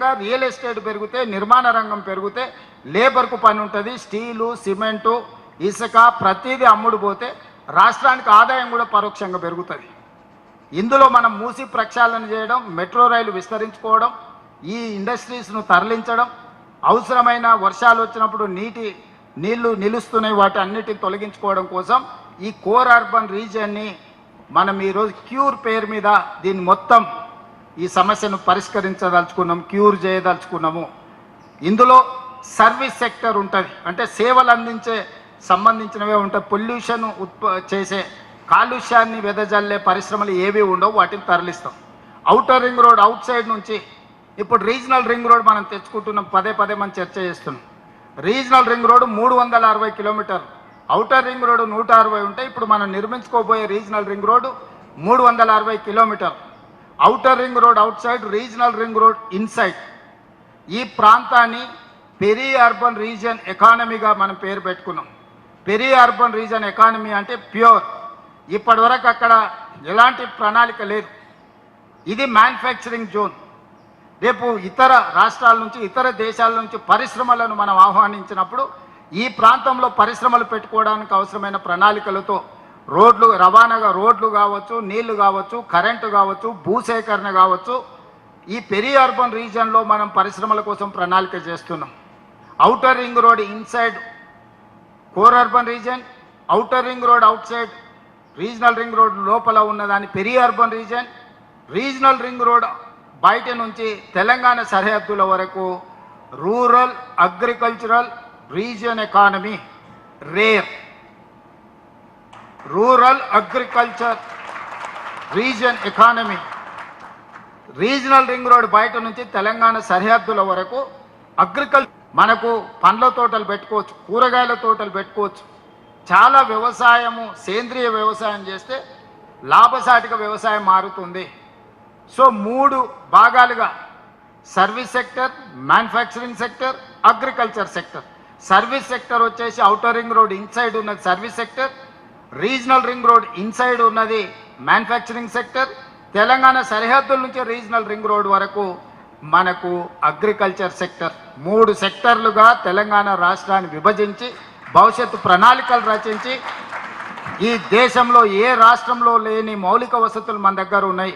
అదేవిధంగా real estate పెరిగితే నిర్మాణ రంగం పెరిగితే లేబర్కు పని ఉంటుంది. స్టీలు సిమెంటు ఇసుక ప్రతిదీ అమ్ముడు పోతే రాష్ట్రానికి ఆదాయం కూడా పరోక్షంగా పెరుగుతుంది. ఇందులో మనం మూసి ప్రక్షాళన చేయడం మెట్రో రైలు విస్తరించుకోవడం ఈ ఇండస్ట్రీస్ను తరలించడం అవసరమైన వర్షాలు వచ్చినప్పుడు నీటి నీళ్ళు నిలుస్తున్నాయి వాటి అన్నిటిని తొలగించుకోవడం కోసం ఈ కోర్ అర్బన్ రీజియన్ని మనం ఈరోజు క్యూర్ పేరు మీద దీన్ని మొత్తం ఈ సమస్యను పరిష్కరించదలుచుకున్నాం క్యూర్ చేయదలుచుకున్నాము. ఇందులో సర్వీస్ సెక్టర్ ఉంటుంది. అంటే సేవలు అందించే సంబంధించినవే ఉంటాయి. పొల్యూషన్ ఉత్ప చేసే కాలుష్యాన్ని వెదజల్లే పరిశ్రమలు ఏవి ఉండవు వాటిని తరలిస్తాం. Outer ring road out side నుంచి ఇప్పుడు రీజనల్ రింగ్ రోడ్ మనం తెచ్చుకుంటున్నాం పదే పదే మనం చర్చ చేస్తున్నాం. రీజనల్ రింగ్ రోడ్ మూడు వందల అరవై కిలోమీటర్ అవుటర్ రింగ్ రోడ్ నూట అరవై ఉంటే ఇప్పుడు మనం నిర్మించుకోబోయే రీజనల్ రింగ్ రోడ్ మూడు వందల అరవై kilometre outer ring road outside regional ring road inside ఈ ప్రాంతాన్ని పెరి అర్బన్ రీజన్ ఎకానమీగా మనం పేరు పెట్టుకున్నాం. పెరీ అర్బన్ రీజన్ ఎకానమీ అంటే ప్యూర్. ఇప్పటివరకు అక్కడ ఎలాంటి ప్రణాళిక లేదు. ఇది మ్యానుఫ్యాక్చరింగ్ జోన్ రేపు ఇతర రాష్ట్రాల నుంచి ఇతర దేశాల నుంచి పరిశ్రమలను మనం ఆహ్వానించినప్పుడు ఈ ప్రాంతంలో పరిశ్రమలు పెట్టుకోవడానికి అవసరమైన ప్రణాళికలతో రోడ్లు రవాణాగా రోడ్లు కావచ్చు నీళ్ళు కావచ్చు కరెంటు కావచ్చు భూసేకరణ కావచ్చు ఈ పెరి అర్బన్ రీజియన్లో మనం పరిశ్రమల కోసం ప్రణాళిక చేస్తున్నాం. Outer ring road inside core urban region outer ring road outside regional ring road లోపల ఉన్నదాన్ని peri urban region regional ring road బయట నుంచి తెలంగాణ సరిహద్దుల వరకు rural agricultural region economy rare. Rural agriculture region economy regional ring road బయట నుంచి తెలంగాణ సరిహద్దుల వరకు అగ్రికల్చర్ మనకు పండ్ల తోటలు పెట్టుకోవచ్చు కూరగాయల తోటలు పెట్టుకోవచ్చు. చాలా వ్యవసాయము సేంద్రియ వ్యవసాయం చేస్తే లాభసాటిక వ్యవసాయం మారుతుంది. సో మూడు భాగాలుగా. Service sector manufacturing sector agriculture sector service sector వచ్చేసి అవుటర్ రింగ్ రోడ్ ఇన్సైడ్ ఉన్నది service sector regional ring road inside ఉన్నది మ్యానుఫ్యాక్చరింగ్ సెక్టర్. తెలంగాణ సరిహద్దుల నుంచి రీజనల్ రింగ్ రోడ్ వరకు మనకు అగ్రికల్చర్ సెక్టర్. మూడు సెక్టర్లుగా తెలంగాణ రాష్ట్రాన్ని విభజించి భవిష్యత్తు ప్రణాళికలు రచించి ఈ దేశంలో ఏ రాష్ట్రంలో లేని మౌలిక వసతులు మన దగ్గర ఉన్నాయి.